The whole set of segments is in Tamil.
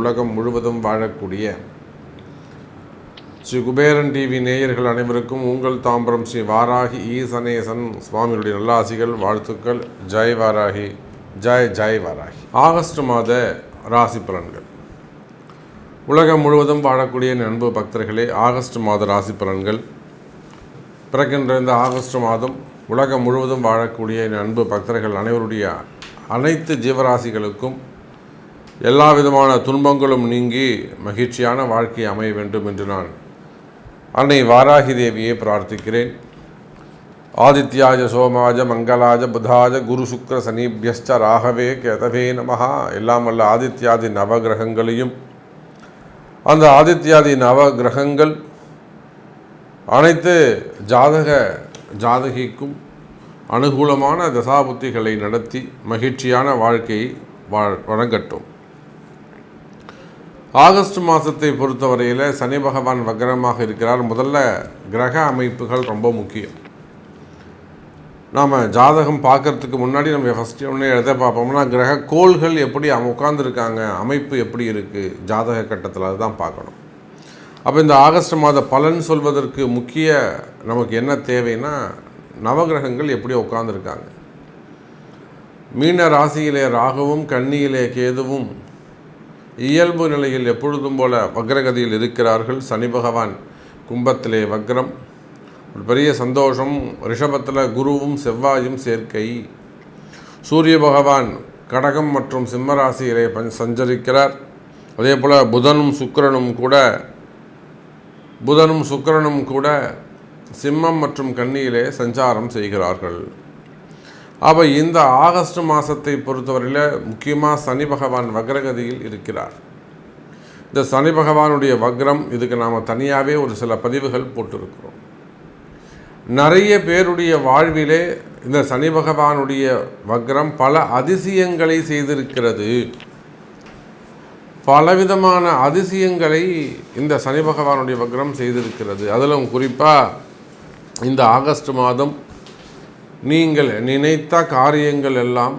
உலகம் முழுவதும் வாழக்கூடிய ஸ்ரீ குபேரன் டிவி நேயர்கள் அனைவருக்கும் உங்கள் தாம்பரம் ஸ்ரீ வாராகி ஈசனேசன் சுவாமிகளுடைய நல்லாசிகள் வாழ்த்துக்கள். ஜெய் வாராகி ஜெய் ஜெய் வாராகி. ஆகஸ்ட் மாத ராசி பலன்கள். உலகம் முழுவதும் வாழக்கூடிய நண்பு பக்தர்களே ஆகஸ்ட் மாத ராசி பலன்கள். பிறக்கின்ற இந்த ஆகஸ்ட் மாதம் உலகம் முழுவதும் வாழக்கூடிய என் அன்பு பக்தர்கள் அனைவருடைய அனைத்து ஜீவராசிகளுக்கும் எல்லா விதமான துன்பங்களும் நீங்கி மகிழ்ச்சியான வாழ்க்கை அமைய வேண்டும் என்று நான் அன்னை வாராகி தேவியை பிரார்த்திக்கிறேன். ஆதித்யாஜ சோமாஜ மங்களாஜ புதாஜ குரு சுக்கர சனீபியஸ்ச ராகவே கேதவே நமஹா. எல்லாம் வல்ல ஆதித்யாதி நவகிரகங்களையும் அந்த ஆதித்யாதி நவகிரகங்கள் அனைத்து ஜாதக ஜாதகிக்கும் அனுகூலமான தசாபுத்திகளை நடத்தி மகிழ்ச்சியான வாழ்க்கையை வாழ் வழங்கட்டும். ஆகஸ்ட் மாதத்தை பொறுத்தவரையில் சனி பகவான் வக்ரமாக இருக்கிறார். முதல்ல கிரக அமைப்புகள் ரொம்ப முக்கியம். நாம் ஜாதகம் பார்க்கறதுக்கு முன்னாடி நம்ம ஃபஸ்ட்டு ஒன்று எழுத பார்ப்போம்னா கிரக கோள்கள் எப்படி உட்காந்துருக்காங்க அமைப்பு எப்படி இருக்குது ஜாதக கட்டத்தில் அதுதான் பார்க்கணும். அப்போ இந்த ஆகஸ்ட் மாத பலன் சொல்வதற்கு முக்கிய நமக்கு என்ன தேவைன்னா நவகிரகங்கள் எப்படி உட்காந்துருக்காங்க மீன ராசியிலே ராகுவும் கன்னியிலே கேதுவும் இயல்பு நிலையில் எப்பொழுதும் போல வக்ரகதியில் இருக்கிறார்கள். சனி பகவான் கும்பத்திலே வக்ரம். ஒரு பெரிய சந்தோஷம். ரிஷபத்தில் குருவும் செவ்வாயும் சேர்க்கை. சூரிய பகவான் கடகம் மற்றும் சிம்ம ராசியிலே பஞ் சஞ்சரிக்கிறார். அதே போல் புதனும் சுக்கரனும் கூட புதனும் சுக்கரனும் கூட சிம்மம் மற்றும் கன்னியிலே சஞ்சாரம் செய்கிறார்கள். அப்போ இந்த ஆகஸ்ட் மாதத்தை பொறுத்தவரையில் முக்கியமாக சனி பகவான் வக்ரகதியில் இருக்கிறார். இந்த சனி பகவானுடைய வக்ரம் இதுக்கு நாம் தனியாகவே ஒரு சில பதிவுகள் போட்டிருக்கிறோம். நிறைய பேருடைய வாழ்விலே இந்த சனி பகவானுடைய வக்ரம் பல அதிசயங்களை செய்திருக்கிறது. பலவிதமான அதிசயங்களை இந்த சனி பகவானுடைய வக்ரம் செய்திருக்கிறது. அதிலும் குறிப்பாக இந்த ஆகஸ்ட் மாதம் நீங்கள் நினைத்த காரியங்கள் எல்லாம்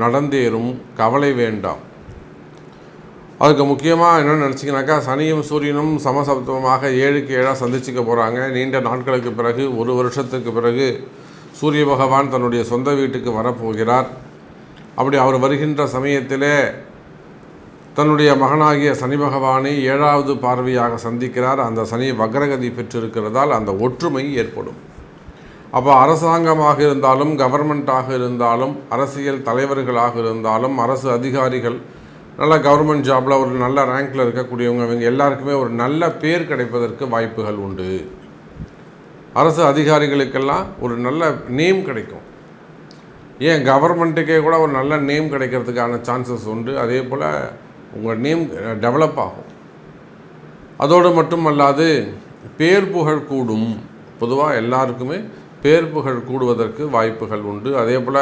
நடந்தேறும் கவலை வேண்டாம். அதுக்கு முக்கியமாக என்னென்னு நினச்சிங்கனாக்கா சனியும் சூரியனும் சமசப்தமாக ஏழுக்கு ஏழாக சந்திச்சிக்க போகிறாங்க நீண்ட நாட்களுக்கு பிறகு ஒரு வருஷத்துக்கு பிறகு சூரிய பகவான் தன்னுடைய சொந்த வீட்டுக்கு வரப்போகிறார். அப்படி அவர் வருகின்ற சமயத்திலே தன்னுடைய மகனாகிய சனி பகவானை ஏழாவது பார்வையாக சந்திக்கிறார். அந்த சனி வக்ரகதி பெற்றிருக்கிறதால் அந்த ஒற்றுமை ஏற்படும். அப்போ அரசாங்கமாக இருந்தாலும் கவர்மெண்ட்டாக இருந்தாலும் அரசியல் தலைவர்களாக இருந்தாலும் அரசு அதிகாரிகள் நல்ல கவர்மெண்ட் ஜாபில் ஒரு நல்ல ரேங்கில் இருக்கக்கூடியவங்க இவங்க எல்லாருக்குமே ஒரு நல்ல பேர் கிடைப்பதற்கு வாய்ப்புகள் உண்டு. அரசு அதிகாரிகளுக்கெல்லாம் ஒரு நல்ல நேம் கிடைக்கும். ஏன் கவர்மெண்ட்டுக்கே கூட ஒரு நல்ல நேம் கிடைக்கிறதுக்கான சான்சஸ் உண்டு. அதே போல் உங்கள் நேம் டெவலப் ஆகும். அதோடு மட்டுமல்லாது பேர் புகழ் கூடும். பொதுவாக எல்லாருக்குமே பேர் புகழ் கூடுவதற்கு வாய்ப்புகள் உண்டு. அதே போல்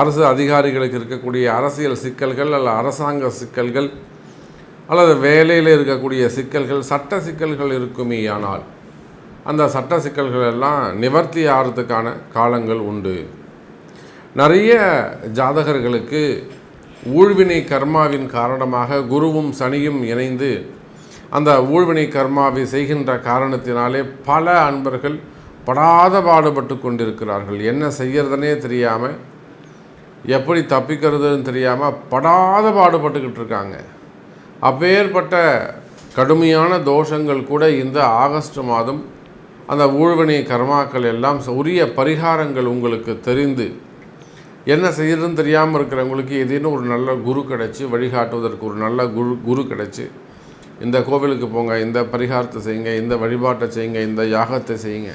அரசு அதிகாரிகளுக்கு இருக்கக்கூடிய அரசியல் சிக்கல்கள் அல்ல அரசாங்க சிக்கல்கள் அல்லது வேலையில் இருக்கக்கூடிய சிக்கல்கள் சட்ட சிக்கல்கள் இருக்குமே ஆனால் அந்த சட்ட சிக்கல்கள் எல்லாம் நிவர்த்தி ஆகிறதுக்கான காலங்கள் உண்டு. நிறைய ஜாதகர்களுக்கு ஊழ்வினை கர்மாவின் காரணமாக குருவும் சனியும் இணைந்து அந்த ஊழ்வினை கர்மாவை செய்கின்ற காரணத்தினாலே பல அன்பர்கள் படாத பாடுபட்டு கொண்டிருக்கிறார்கள். என்ன செய்கிறதுனே தெரியாமல் எப்படி தப்பிக்கிறதுன்னு தெரியாமல் படாத பாடுபட்டுக்கிட்டு இருக்காங்க. அப்பேற்பட்ட கடுமையான தோஷங்கள் கூட இந்த ஆகஸ்ட் மாதம் அந்த ஊழ்வினை கர்மாக்கள் எல்லாம் உரிய பரிகாரங்கள் உங்களுக்கு தெரிந்து என்ன செய்யறதுன்னு தெரியாமல் இருக்கிறவங்களுக்கு ஏதேனும் ஒரு நல்ல குரு கிடச்சி வழிகாட்டுவதற்கு ஒரு நல்ல குரு குரு கிடச்சி இந்த கோவிலுக்கு போங்க இந்த பரிகாரத்தை செய்யுங்க இந்த வழிபாட்டை செய்யுங்க இந்த யாகத்தை செய்யுங்க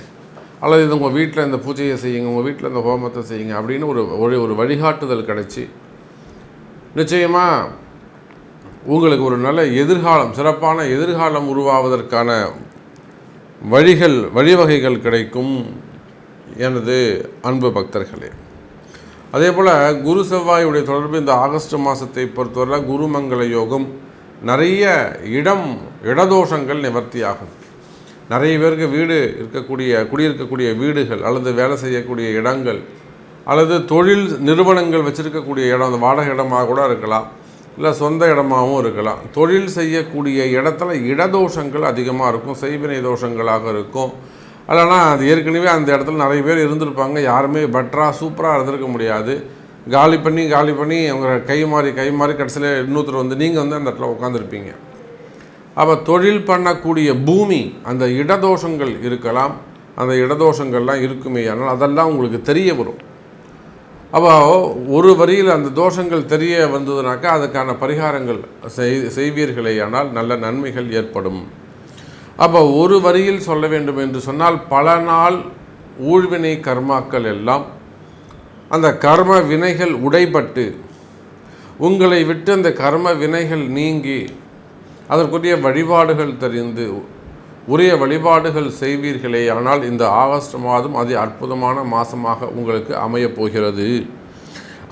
அல்லது இது உங்கள் வீட்டில் இந்த பூஜையை செய்யுங்க உங்கள் வீட்டில் இந்த ஹோமத்தை செய்யுங்க அப்படின்னு ஒரு ஒரு ஒரு வழிகாட்டுதல் கிடச்சி நிச்சயமாக உங்களுக்கு ஒரு நல்ல எதிர்காலம் சிறப்பான எதிர்காலம் உருவாவதற்கான வழிகள் வழிவகைகள் கிடைக்கும் எனது அன்பு பக்தர்களே. அதே போல் குரு செவ்வாயுடைய தொடர்பு இந்த ஆகஸ்ட் மாதத்தை பொறுத்தவரை குருமங்கள யோகம் நிறைய இடம் இடதோஷங்கள் நிவர்த்தியாகும். நிறைய பேருக்கு வீடு இருக்கக்கூடிய குடியிருக்கக்கூடிய வீடுகள் அல்லது வேலை செய்யக்கூடிய இடங்கள் அல்லது தொழில் நிறுவனங்கள் வச்சுருக்கக்கூடிய இடம் அந்த வாடகை இடமாக கூட இருக்கலாம் இல்லை சொந்த இடமாகவும் இருக்கலாம். தொழில் செய்யக்கூடிய இடத்துல இடதோஷங்கள் அதிகமாக இருக்கும் செய்வினை தோஷங்களாக இருக்கும். இல்லைனா அது ஏற்கனவே அந்த இடத்துல நிறைய பேர் இருந்திருப்பாங்க. யாருமே பெட்டராக சூப்பராக இருந்திருக்க முடியாது. காலி பண்ணி காலி பண்ணி அவங்க கை மாறி கை மாறி கடைசியில் இன்னொருத்தர் வந்து நீங்கள் வந்து அந்த இடத்துல உட்காந்துருப்பீங்க அப்போ தொழில் பண்ணக்கூடிய பூமி அந்த இடதோஷங்கள் இருக்கலாம். அந்த இடதோஷங்கள்லாம் இருக்குமே ஆனால் அதெல்லாம் உங்களுக்கு தெரிய வரும். அப்போ ஒரு வரியில் அந்த தோஷங்கள் தெரிய வந்ததுனாக்கா அதுக்கான பரிகாரங்கள் செய் செய்வீர்களே ஆனால் நல்ல நன்மைகள் ஏற்படும். அப்போ ஒரு வரியில் சொல்ல வேண்டும் என்று சொன்னால் பல நாள் ஊழ்வினை கர்மாக்கள் எல்லாம் அந்த கர்ம வினைகள் உடைபட்டு உங்களை விட்டு அந்த கர்ம வினைகள் நீங்கி அதற்குரிய வழிபாடுகள் தெரிந்து உரிய வழிபாடுகள் செய்வீர்களே. ஆனால் இந்த ஆகஸ்ட் மாதம் அதி அற்புதமான மாதமாக உங்களுக்கு அமையப் போகிறது.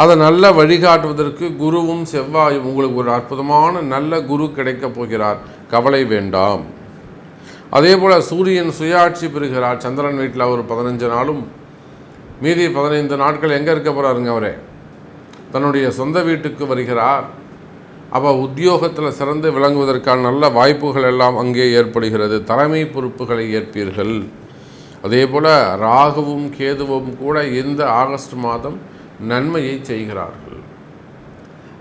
அதை நல்ல வழிகாட்டுவதற்கு குருவும் செவ்வாயும் உங்களுக்கு ஒரு அற்புதமான நல்ல குரு கிடைக்கப் போகிறார். கவலை வேண்டாம். அதே போல் சூரியன் சுயாட்சி பெறுகிறார். சந்திரன் வீட்டில் அவர் பதினஞ்சு நாளும். மீதி பதினைந்து நாட்கள் எங்கே இருக்க போகிறாருங்க அவரே? தன்னுடைய சொந்த வீட்டுக்கு வருகிறார். அப்போ உத்தியோகத்தில் சிறந்து விளங்குவதற்கான நல்ல வாய்ப்புகள் எல்லாம் அங்கே ஏற்படுகிறது. தலைமை பொறுப்புகளை ஏற்பீர்கள். அதே போல் ராகுவும் கேதுவும் கூட இந்த ஆகஸ்ட் மாதம் நன்மையை செய்கிறார்கள்.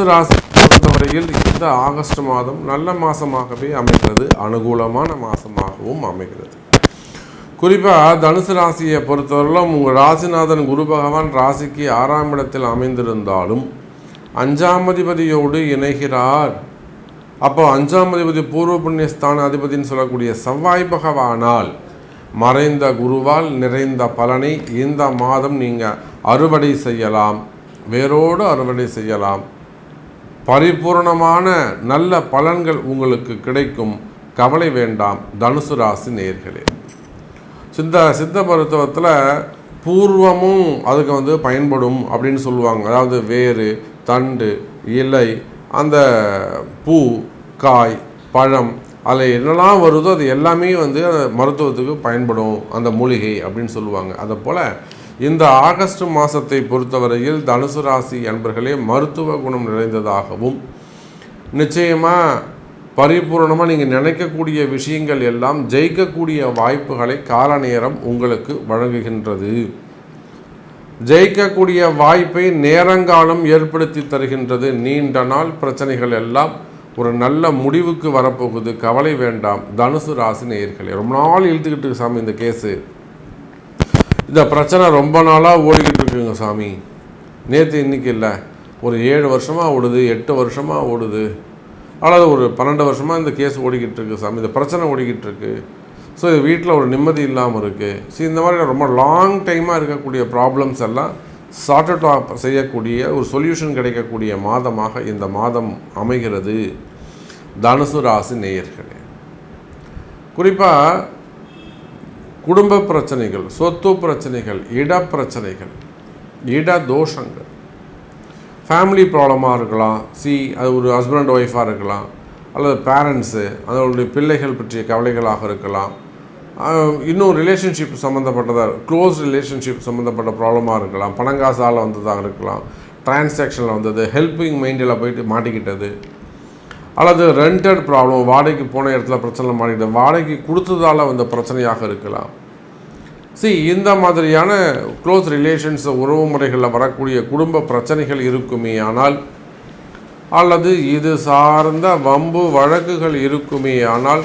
தனுசு ராசி பொறுத்தவரையில் இந்த ஆகஸ்ட் மாதம் நல்ல மாதமாகவே அமைகிறது. அனுகூலமான மாதமாகவும் அமைகிறது. குறிப்பாக தனுசு ராசியை பொறுத்தவரையிலும் உங்கள் ராசிநாதன் குரு பகவான் ராசிக்கு ஆறாம் இடத்தில் அமைந்திருந்தாலும் அஞ்சாம் அதிபதியோடு இணைகிறார். அப்போ அஞ்சாம் அதிபதி பூர்வ புண்ணியஸ்தான அதிபதினு சொல்லக்கூடிய செவ்வாய் பகவானால் மறைந்த குருவால் நிறைந்த பலனை இந்த மாதம் நீங்கள் அறுவடை செய்யலாம். வேரோடு அறுவடை செய்யலாம். பரிபூர்ணமான நல்ல பலன்கள் உங்களுக்கு கிடைக்கும். கவலை வேண்டாம் தனுசு ராசி நேர்களே. சித்த சித்த மருத்துவத்தில் பூர்வமும் அதுக்கு வந்து பயன்படும் அப்படின்னு சொல்லுவாங்க. அதாவது வேறு தண்டு இலை அந்த பூ காய் பழம் அதில் என்னெல்லாம் வருதோ அது எல்லாமே வந்து மருத்துவத்துக்கு பயன்படும். அந்த மூலிகை அப்படின்னு சொல்லுவாங்க. அதை போல் இந்த ஆகஸ்ட் மாதத்தை பொறுத்தவரையில் தனுசு ராசி அன்பர்களே மருத்துவ குணம் நிறைந்ததாகவும் நிச்சயமாக பரிபூர்ணமாக நீங்கள் நினைக்கக்கூடிய விஷயங்கள் எல்லாம் ஜெயிக்கக்கூடிய வாய்ப்புகளை கால நேரம் உங்களுக்கு வழங்குகின்றது. ஜெயிக்கக்கூடிய வாய்ப்பை நேரங்காலம் ஏற்படுத்தி தருகின்றது. நீண்ட நாள் பிரச்சனைகள் எல்லாம் ஒரு நல்ல முடிவுக்கு வரப்போகுது. கவலை வேண்டாம். தனுசு ராசி நேயர்களே ரொம்ப நாள் இழுத்துக்கிட்டு சாமி இந்த கேஸு. இந்த பிரச்சனை ரொம்ப நாளாக ஓடிக்கிட்டு இருக்குங்க சாமி. நேற்று இன்னைக்கு இல்லை. ஒரு ஏழு வருஷமாக ஓடுது எட்டு வருஷமாக ஓடுது. அல்லது ஒரு பன்னெண்டு வருஷமாக இந்த கேஸ் ஓடிக்கிட்டு இருக்கு சாமி. இந்த பிரச்சனை ஓடிக்கிட்டு இருக்கு. ஸோ இது வீட்டில் ஒரு நிம்மதி இல்லாமல் இருக்குது ஸோ இந்த மாதிரி ரொம்ப லாங் டைமாக இருக்கக்கூடிய ப்ராப்ளம்ஸ் எல்லாம் சார்ட் அவுட் செய்யக்கூடிய ஒரு சொல்யூஷன் கிடைக்கக்கூடிய மாதமாக இந்த மாதம் அமைகிறது. தனுசு ராசி நேயர்களே. குறிப்பாக குடும்ப பிரச்சனைகள் சொத்து பிரச்சனைகள் இட பிரச்சனைகள் இட தோஷங்கள். ஃபேமிலி ப்ராப்ளமாக இருக்கலாம். சி அது ஒரு ஹஸ்பண்ட் ஒய்ஃபாக இருக்கலாம். அல்லது பேரண்ட்ஸு அதனுடைய பிள்ளைகள் பற்றிய கவலைகளாக இருக்கலாம். இன்னும் ரிலேஷன்ஷிப் சம்மந்தப்பட்டதாக க்ளோஸ் ரிலேஷன்ஷிப் சம்மந்தப்பட்ட ப்ராப்ளமாக இருக்கலாம். பணங்காசால் வந்ததாக இருக்கலாம். டிரான்சாக்ஷனில் வந்தது ஹெல்பிங் மைண்டில் போயிட்டு மாட்டிக்கிட்டது. அல்லது ரெண்டட் ப்ராப்ளம் வாடகைக்கு போன இடத்துல பிரச்சனை மாட்டிக்கிட்டது. வாடகைக்கு கொடுத்ததால் வந்த பிரச்சனையாக இருக்கலாம். சி இந்த மாதிரியான க்ளோஸ் ரிலேஷன்ஸ் உறவு முறைகளில் வரக்கூடிய குடும்ப பிரச்சனைகள் இருக்குமே ஆனால் அல்லது இது சார்ந்த வம்பு வழக்குகள் இருக்குமே ஆனால்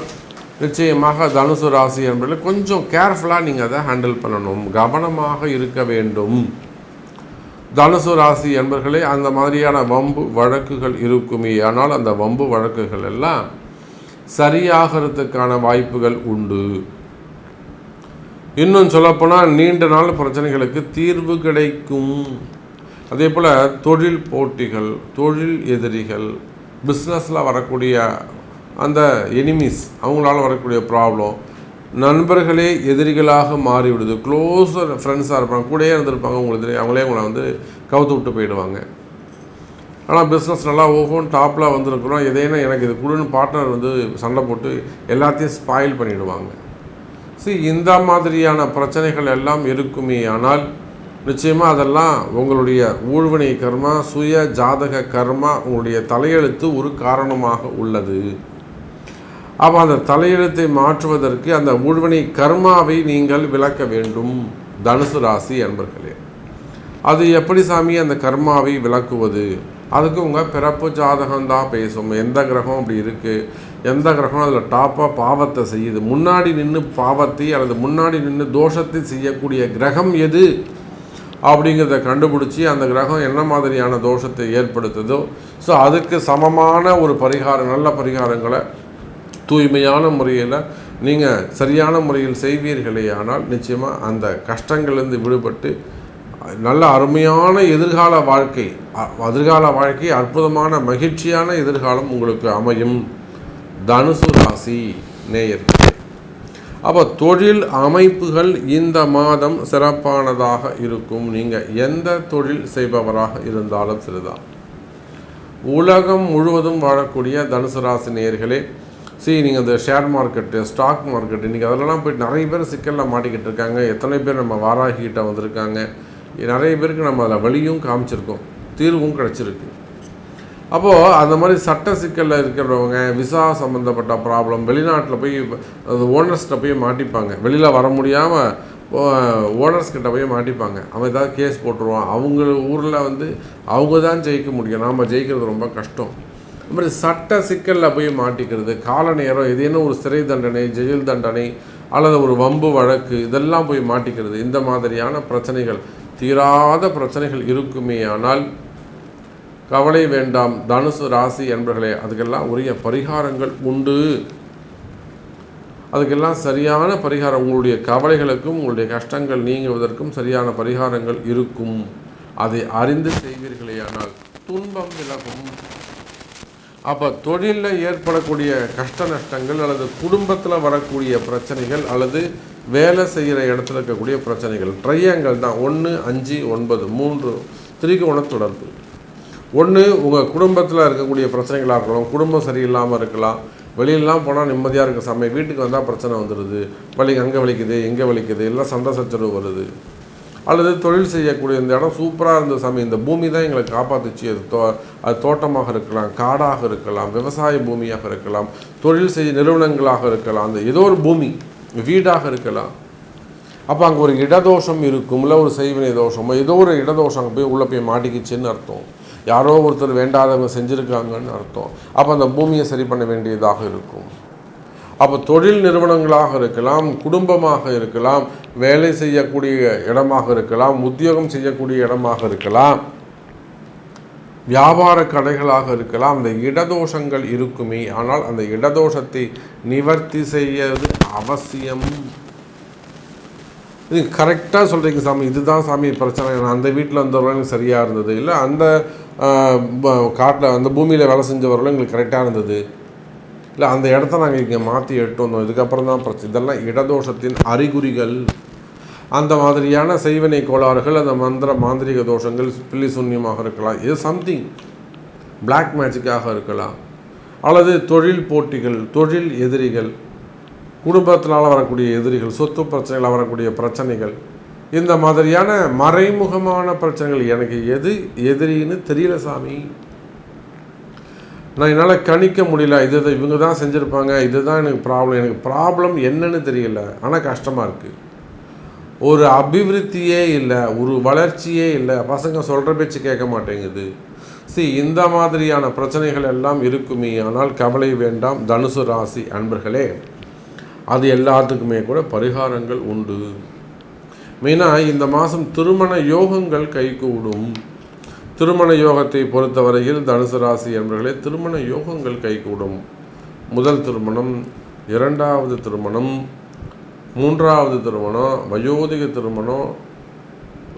நிச்சயமாக தனுசு ராசி என்பதில் கொஞ்சம் கேர்ஃபுல்லாக நீங்கள் அதை ஹேண்டில் பண்ணணும். கவனமாக இருக்க வேண்டும். தனுசு ராசி என்பர்களே அந்த மாதிரியான வம்பு வழக்குகள் இருக்குமே ஆனால் அந்த வம்பு வழக்குகள் எல்லாம் சரியாகிறதுக்கான வாய்ப்புகள் உண்டு. இன்னும் சொல்லப்போனால் நீண்ட நாள் பிரச்சனைகளுக்கு தீர்வு கிடைக்கும். அதே போல் தொழில் போட்டிகள் தொழில் எதிரிகள் பிஸ்னஸில் வரக்கூடிய அந்த எனிமீஸ் அவங்களால வரக்கூடிய ப்ராப்ளம் நண்பர்களே எதிரிகளாக மாறிவிடுது. க்ளோஸர் ஃப்ரெண்ட்ஸாக இருப்பாங்க கூடயே இருந்திருப்பாங்க உங்களுக்கு அவங்களே உங்களை வந்து கவுத்து விட்டு போயிடுவாங்க. ஆனால் பிஸ்னஸ் நல்லா ஓஹோன்னு டாப்பில் வந்திருக்கிறோம். எதைனா எனக்கு இது குழுன்னு பார்ட்னர் வந்து சண்டை போட்டு எல்லாத்தையும் ஸ்பாயில் பண்ணிவிடுவாங்க சரி இந்த மாதிரியான பிரச்சனைகள் எல்லாம் இருக்குமே. ஆனால் நிச்சயமாக அதெல்லாம் உங்களுடைய ஊழ்வினை கர்மா சுய ஜாதக கர்மா உங்களுடைய தலையெழுத்து ஒரு காரணமாக உள்ளது. அப்போ அந்த தலையெழுத்தை மாற்றுவதற்கு அந்த ஊழ்வினை கர்மாவை நீங்கள் விளக்க வேண்டும். தனுசு ராசி அன்பர்களே அது எப்படி சாமி அந்த கர்மாவை விளக்குவது? அதுக்கு உங்கள் பிறப்பு ஜாதகம் தான் பேசும். எந்த கிரகம் அப்படி இருக்குது எந்த கிரகம் அதில் டாப்பாக பாவத்தை செய்யுது? முன்னாடி நின்று பாவத்தை அல்லது முன்னாடி நின்று தோஷத்தை செய்யக்கூடிய கிரகம் எது? அப்படிங்கிறத கண்டுபிடிச்சி அந்த கிரகம் என்ன மாதிரியான தோஷத்தை ஏற்படுத்துதோ ஸோ அதுக்கு சமமான ஒரு பரிகாரம் நல்ல பரிகாரங்களை தூய்மையான முறையில் நீங்கள் சரியான முறையில் செய்வீர்களே ஆனால் நிச்சயமாக அந்த கஷ்டங்கள்லேருந்து விடுபட்டு நல்ல அருமையான எதிர்கால வாழ்க்கை எதிர்கால வாழ்க்கை அற்புதமான மகிழ்ச்சியான எதிர்காலம் உங்களுக்கு அமையும். தனுசு ராசி நேயர்கள் அப்போ தொழில் அமைப்புகள் இந்த மாதம் சிறப்பானதாக இருக்கும். நீங்கள் எந்த தொழில் செய்பவராக இருந்தாலும் சரிதான். உலகம் முழுவதும் வாழக்கூடிய தனுசு ராசி நேயர்களே சரி நீங்கள் இந்த ஷேர் மார்க்கெட்டு ஸ்டாக் மார்க்கெட்டு இன்றைக்கி அதெல்லாம் போய் நிறைய பேர் சிக்கலில் மாட்டிக்கிட்டு இருக்காங்க. எத்தனை பேர் நம்ம வாராகிக்கிட்ட வந்திருக்காங்க. நிறைய பேருக்கு நம்ம அதில் வழியும் காமிச்சிருக்கோம் தீர்வும் கிடச்சிருக்கு. அப்போது அந்த மாதிரி சட்ட சிக்கலில் இருக்கிறவங்க விசா சம்மந்தப்பட்ட ப்ராப்ளம் வெளிநாட்டில் போய் அது ஓனர்ஸ்கிட்ட போய் மாட்டிப்பாங்க. வெளியில் வர முடியாமல் ஓனர்ஸ்கிட்ட போய் மாட்டிப்பாங்க. அவன் ஏதாவது கேஸ் போட்டுருவான். அவங்க ஊரில் வந்து அவங்க தான் ஜெயிக்க முடியும். நாம் ஜெயிக்கிறது ரொம்ப கஷ்டம். அது மாதிரி சட்ட சிக்கலில் போய் மாட்டிக்கிறது கால நேரம் ஏதேனும் ஒரு சிறை தண்டனை ஜெயில் தண்டனை அல்லது ஒரு வம்பு வழக்கு இதெல்லாம் போய் மாட்டிக்கிறது இந்த மாதிரியான பிரச்சனைகள் தீராத பிரச்சனைகள் இருக்குமே ஆனால் கவலை வேண்டாம். தனுசு ராசி என்பர்களே அதுக்கெல்லாம் உரிய பரிகாரங்கள் உண்டு. அதுக்கெல்லாம் சரியான பரிகாரம் உங்களுடைய கவலைகளுக்கும் உங்களுடைய கஷ்டங்கள் நீங்குவதற்கும் சரியான பரிகாரங்கள் இருக்கும். அதை அறிந்து செய்வீர்களே ஆனால் துன்பம் விலகும். அப்போ தொழிலில் ஏற்படக்கூடிய கஷ்ட நஷ்டங்கள் அல்லது குடும்பத்தில் வரக்கூடிய பிரச்சனைகள் அல்லது வேலை செய்கிற இடத்துல இருக்கக்கூடிய பிரச்சனைகள். ட்ரையாங்கல் தான். ஒன்று அஞ்சு ஒன்பது மூன்று. திரிகோண தொடர்பு. ஒன்று உங்கள் குடும்பத்தில் இருக்கக்கூடிய பிரச்சனைகளாக இருக்கலாம் குடும்பம் சரியில்லாமல் இருக்கலாம் வெளியிலலாம் போனால் நிம்மதியாக இருக்க சமயம் வீட்டுக்கு வந்தால் பிரச்சனை வந்துடுது வலி அங்கே வலிக்குது எங்கே வலிக்குது எல்லாம் சண்டை சச்சரவு வருது. அல்லது தொழில் செய்யக்கூடிய இந்த இடம் சூப்பராக இருந்த சமயம் இந்த பூமி தான் எங்களை காப்பாற்றுச்சு அது தோ அது தோட்டமாக இருக்கலாம் காடாக இருக்கலாம் விவசாய பூமியாக இருக்கலாம் தொழில் செய்ய நிறுவனங்களாக இருக்கலாம். அந்த ஏதோ ஒரு பூமி வீடாக இருக்கலாம். அப்போ அங்கே ஒரு இடதோஷம் இருக்கும் இல்லை ஒரு செய்வினை தோஷமோ ஏதோ ஒரு இடதோஷம் அங்கே போய் உள்ளே போய் மாட்டிக்கிச்சுன்னு அர்த்தம். யாரோ ஒருத்தர் வேண்டாதவங்க செஞ்சுருக்காங்கன்னு அர்த்தம். அப்போ அந்த பூமியை சரி பண்ண வேண்டியதாக இருக்கும். அப்போ தொழில் நிறுவனங்களாக இருக்கலாம் குடும்பமாக இருக்கலாம் வேலை செய்யக்கூடிய இடமாக இருக்கலாம் உத்தியோகம் செய்யக்கூடிய இடமாக இருக்கலாம் வியாபார கடைகளாக இருக்கலாம் அந்த இடதோஷங்கள் இருக்குமே. ஆனால் அந்த இடதோஷத்தை நிவர்த்தி செய்யறது அவசியம். இது கரெக்டாக சொல்கிறீங்க சாமி. இதுதான் சாமி பிரச்சனை. நான் அந்த வீட்டில் வந்தவர்களும் எனக்கு சரியாக இருந்தது. இல்லை அந்த காட்டில் அந்த பூமியில் வேலை செஞ்சவர்களும் எங்களுக்கு கரெக்டாக இருந்தது. இல்லை அந்த இடத்த நாங்கள் இங்கே மாற்றி எட்டு வந்தோம். இதுக்கப்புறம் தான் பிரச்சனை இதெல்லாம் இடதோஷத்தின் அறிகுறிகள். அந்த மாதிரியான செய்வினை கோளாறுகள் அந்த மந்திர மாந்திரிக தோஷங்கள் பில்லி சூன்யமாக இருக்கலாம். இது சம்திங் பிளாக் மேஜிக்காக இருக்கலாம். அல்லது தொழில் போட்டிகள் தொழில் எதிரிகள் குடும்பத்தினால் வரக்கூடிய எதிரிகள் சொத்து பிரச்சனைகளால் வரக்கூடிய பிரச்சனைகள். இந்த மாதிரியான மறைமுகமான பிரச்சனைகள் எனக்கு எது எதிரின்னு தெரியல சாமி. நான் என்னால் கணிக்க முடியல. இது இதை இவங்க தான் செஞ்சுருப்பாங்க. இதுதான் எனக்கு ப்ராப்ளம் எனக்கு ப்ராப்ளம் என்னன்னு தெரியல. ஆனால் கஷ்டமாக இருக்குது ஒரு அபிவிருத்தியே இல்லை. ஒரு வளர்ச்சியே இல்லை. பசங்க சொல்கிற பேச்சு கேட்க மாட்டேங்குது. சி இந்த மாதிரியான பிரச்சனைகள் எல்லாம் இருக்குமே. ஆனால் கவலை வேண்டாம். தனுசு ராசி அன்பர்களே அது எல்லாத்துக்குமே கூட பரிகாரங்கள் உண்டு. மெயினாக இந்த மாதம் திருமண யோகங்கள் கைகூடும். திருமண யோகத்தை பொறுத்தவரையில் தனுசு ராசி என்பர்களே திருமண யோகங்கள் கைகூடும். முதல் திருமணம் இரண்டாவது திருமணம் மூன்றாவது திருமணம் வயோதிக திருமணம்.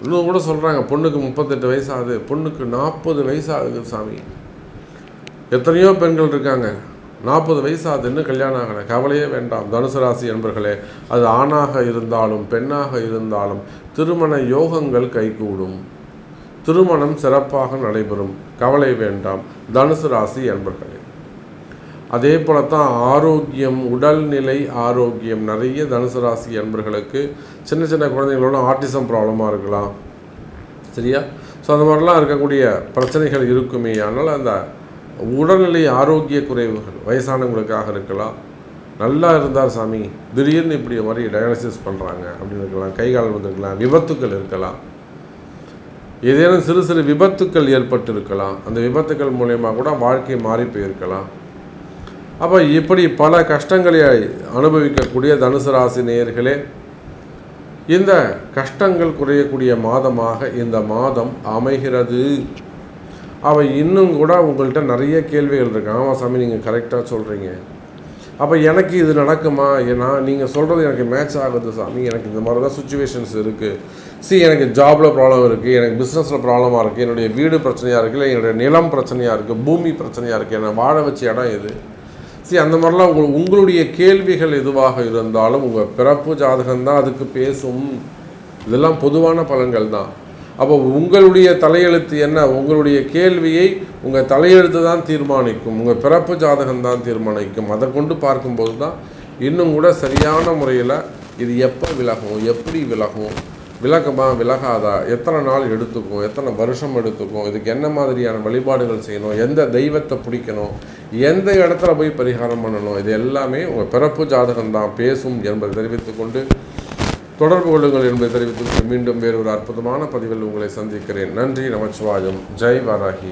இன்னும் கூட சொல்கிறாங்க பொண்ணுக்கு முப்பத்தெட்டு வயசு ஆகுது பொண்ணுக்கு நாற்பது வயசு ஆகுது சாமி. எத்தனையோ பெண்கள் இருக்காங்க நாற்பது வயசு ஆகுது இன்னும் கல்யாணம் ஆகலை. கவலையே வேண்டாம் தனுசு ராசி என்பர்களே. அது ஆணாக இருந்தாலும் பெண்ணாக இருந்தாலும் திருமண யோகங்கள் கைகூடும். திருமணம் சிறப்பாக நடைபெறும். கவலை வேண்டாம். தனுசு ராசி என்பர்களே. அதே போல தான் ஆரோக்கியம் உடல்நிலை ஆரோக்கியம். நிறைய தனுசு ராசி என்பர்களுக்கு சின்ன சின்ன குழந்தைங்களோட ஆர்டிசம் ப்ராப்ளமாக இருக்கலாம். சரியா? ஸோ அந்த மாதிரிலாம் இருக்கக்கூடிய பிரச்சனைகள் இருக்குமே. ஆனால் அந்த உடல்நிலை ஆரோக்கிய குறைவுகள் வயசானவங்களுக்காக இருக்கலாம். நல்லா இருந்தார் சாமி. திடீர்னு இப்படி மாதிரி டயாலிசிஸ் பண்ணுறாங்க அப்படின்னு இருக்கலாம். கைகால் வந்திருக்கலாம். விபத்துக்கள் இருக்கலாம். ஏதேனும் சிறு சிறு விபத்துக்கள் ஏற்பட்டிருக்கலாம். அந்த விபத்துக்கள் மூலயமா கூட வாழ்க்கை மாறி போயிருக்கலாம். அப்போ இப்படி பல கஷ்டங்களை அனுபவிக்கக்கூடிய தனுசு ராசி நேயர்களே இந்த கஷ்டங்கள் குறையக்கூடிய மாதமாக இந்த மாதம் அமைகிறது. அவள் இன்னும் கூட உங்கள்கிட்ட நிறைய கேள்விகள் இருக்கு. ஆமாம் சாமி நீங்கள் கரெக்டாக சொல்கிறீங்க அப்போ எனக்கு இது நடக்குமா? ஏன்னா நீங்கள் சொல்கிறது எனக்கு மேட்ச் ஆகுது சாமி. எனக்கு இந்த மாதிரி தான் சுச்சுவேஷன்ஸ் இருக்குது சி எனக்கு ஜாபில் ப்ராப்ளம் இருக்குது எனக்கு பிஸ்னஸில் ப்ராப்ளமாக இருக்குது என்னுடைய வீடு பிரச்சனையாக இருக்குது இல்லை என்னுடைய நிலம் பிரச்சனையாக இருக்குது பூமி பிரச்சனையாக இருக்குது என்னை வாழ வச்ச இடம் எது? சி அந்த மாதிரிலாம் உங்கள் உங்களுடைய கேள்விகள் எதுவாக இருந்தாலும் உங்கள் பிறப்பு ஜாதகம் தான் அதுக்கு பேசும். இதெல்லாம் பொதுவான பலன்கள் தான். அப்போ உங்களுடைய தலையெழுத்து என்ன? உங்களுடைய கேள்வியை உங்கள் தலையெழுத்து தான் தீர்மானிக்கும் உங்கள் பிறப்பு ஜாதகம் தான் தீர்மானிக்கும். அதை கொண்டு பார்க்கும்போது தான் இன்னும் கூட சரியான முறையில் இது எப்போ விலகும் எப்படி விலகும் விலகமா விலகாதா எத்தனை நாள் எடுத்துக்கும் எத்தனை வருஷம் எடுத்துக்கும் இதுக்கு என்ன மாதிரியான வழிபாடுகள் செய்யணும் எந்த தெய்வத்தை பிடிக்கணும் எந்த இடத்துல போய் பரிகாரம் பண்ணணும் இது எல்லாமே உங்கள் பிறப்பு ஜாதகம் தான் பேசும் என்பதை தெரிவித்துக்கொண்டு தொடர்பு கொள்ளுங்கள் என்பதை தெரிவித்து மீண்டும் வேறு ஒரு அற்புதமான பதிவில் உங்களை சந்திக்கிறேன். நன்றி நமச்சிவாயம். ஜெய் வராகி.